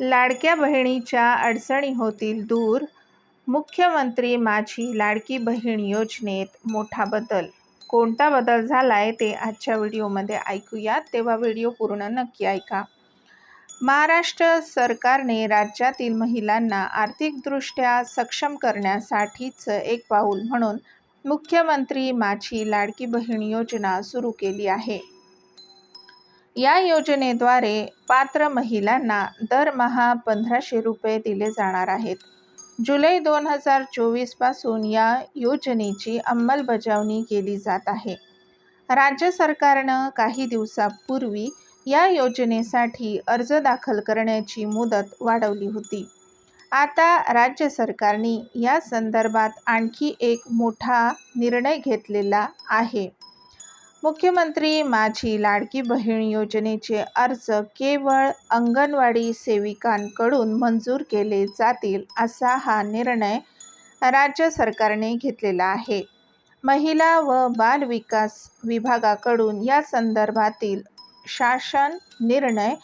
लाडक्या बहिणीच्या अडचणी होतील दूर मुख्यमंत्री माझी लाडकी बहीण योजनेत मोठा बदल. कोणता बदल झाला आहे ते आजच्या व्हिडिओमध्ये ऐकूयात. तेव्हा व्हिडिओ पूर्ण नक्की ऐका. महाराष्ट्र सरकारने राज्यातील महिलांना आर्थिकदृष्ट्या सक्षम करण्यासाठीचं एक पाऊल म्हणून मुख्यमंत्री माझी लाडकी बहीण योजना सुरू केली आहे. या योजनेद्वारे पात्र महिलांना दरमहा पंधराशे रुपये दिले जाणार आहेत. जुलै दोन हजार चोवीसपासून या योजनेची अंमलबजावणी केली जात आहे. राज्य सरकारनं काही दिवसापूर्वी या योजनेसाठी अर्ज दाखल करण्याची मुदत वाढवली होती. आता राज्य सरकारने या संदर्भात आणखी एक मोठा निर्णय घेतलेला आहे. मुख्यमंत्री माझी लाडकी बहीण योजनेचे अर्ज केवळ अंगणवाडी सेविकांकडून मंजूर केले जातील असा हा निर्णय राज्य सरकारने घेतलेला आहे. महिला व बालविकास विभागाकडून या संदर्भातील शासन निर्णय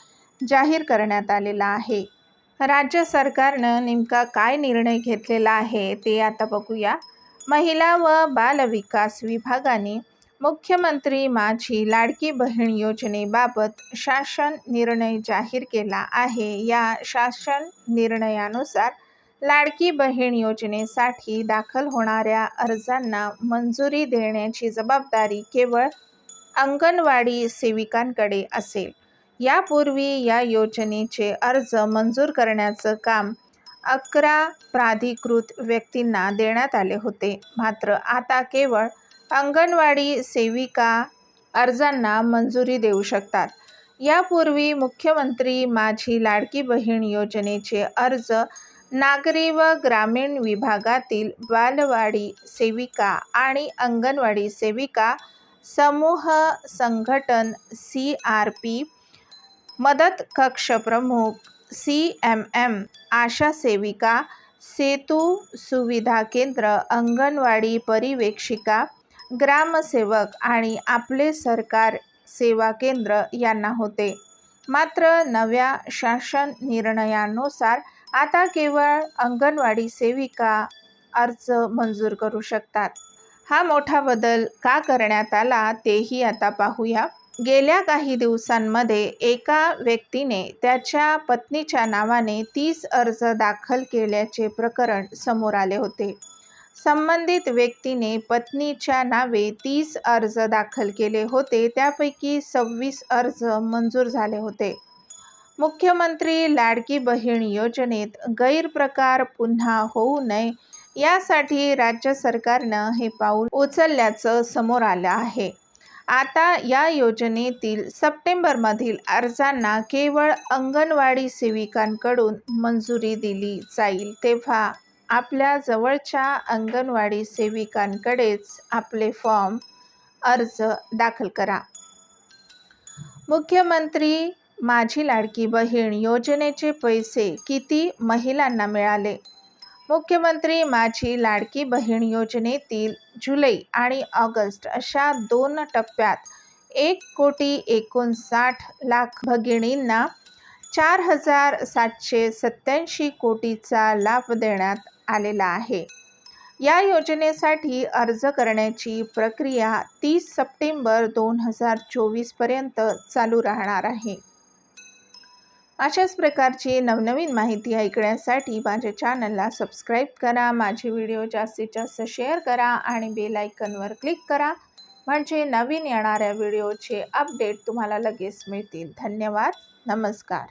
जाहीर करण्यात आलेला आहे. राज्य सरकारनं नेमका काय निर्णय घेतलेला आहे ते आता बघूया. महिला व बालविकास विभागाने मुख्यमंत्री माझी लाडकी बहीण योजनेबाबत शासन निर्णय जाहीर केला आहे. या शासन निर्णयानुसार लाडकी बहीण योजनेसाठी दाखल होणाऱ्या अर्जांना मंजुरी देण्याची जबाबदारी केवळ अंगणवाडी सेविकांकडे असेल. यापूर्वी या योजनेचे अर्ज मंजूर करण्याचं काम अकरा प्राधिकृत व्यक्तींना देण्यात आले होते. मात्र आता केवळ अंगणवाडी सेविका अर्जांना मंजुरी देऊ शकतात. यापूर्वी मुख्यमंत्री माझी लाडकी बहीण योजनेचे अर्ज नागरी व ग्रामीण विभागातील बालवाडी सेविका आणि अंगणवाडी सेविका समूह संघटन सी आर पी मदत कक्ष प्रमुख सी एम एम आशा सेविका सेतू सुविधा केंद्र अंगणवाडी परिवेक्षिका ग्रामसेवक आणि आपले सरकार सेवा केंद्र यांना होते. मात्र नव्या शासन निर्णयानुसार आता केवळ अंगणवाडी सेविका अर्ज मंजूर करू शकतात. हा मोठा बदल का करण्यात आला तेही आता पाहूया. गेल्या काही दिवसांमध्ये एका व्यक्तीने त्याच्या पत्नीच्या नावाने तीस अर्ज दाखल केल्याचे प्रकरण समोर आले होते. संबंधित व्यक्तीने पत्नीच्या नावे तीस अर्ज दाखल केले होते. त्यापैकी सव्वीस अर्ज मंजूर झाले होते. मुख्यमंत्री लाडकी बहीण योजनेत गैरप्रकार पुन्हा होऊ नये यासाठी राज्य सरकारनं हे पाऊल उचलल्याचं समोर आलं आहे. आता या योजनेतील सप्टेंबरमधील अर्जांना केवळ अंगणवाडी सेविकांकडून मंजुरी दिली जाईल तेव्हा आपल्या जवळच्या अंगणवाडी सेविकांकडेच आपले फॉर्म अर्ज दाखल करा. मुख्यमंत्री माझी लाडकी बहीण योजनेचे पैसे किती महिलांना मिळाले? मुख्यमंत्री माझी लाडकी बहीण योजनेतील जुलै आणि ऑगस्ट अशा दोन टप्प्यात एक कोटी एकोणसाठ लाख भगिनींना चार हजार सातशे सत्त्याऐंशी कोटीचा लाभ देण्यात आलेला आहे. या योजनेसाठी अर्ज करण्याची प्रक्रिया तीस सप्टेंबर दोन हजार चोवीसपर्यंत चालू राहणार आहे. अशाच प्रकारची नवनवीन माहिती ऐकण्यासाठी माझ्या चॅनलला सबस्क्राईब करा माझे व्हिडिओ जास्तीत जास्त शेअर करा आणि बेल आयकनवर क्लिक करा. म्हणजे नवीन येणाऱ्या व्हिडिओचे अपडेट तुम्हाला लगेच मिळतील. धन्यवाद. नमस्कार.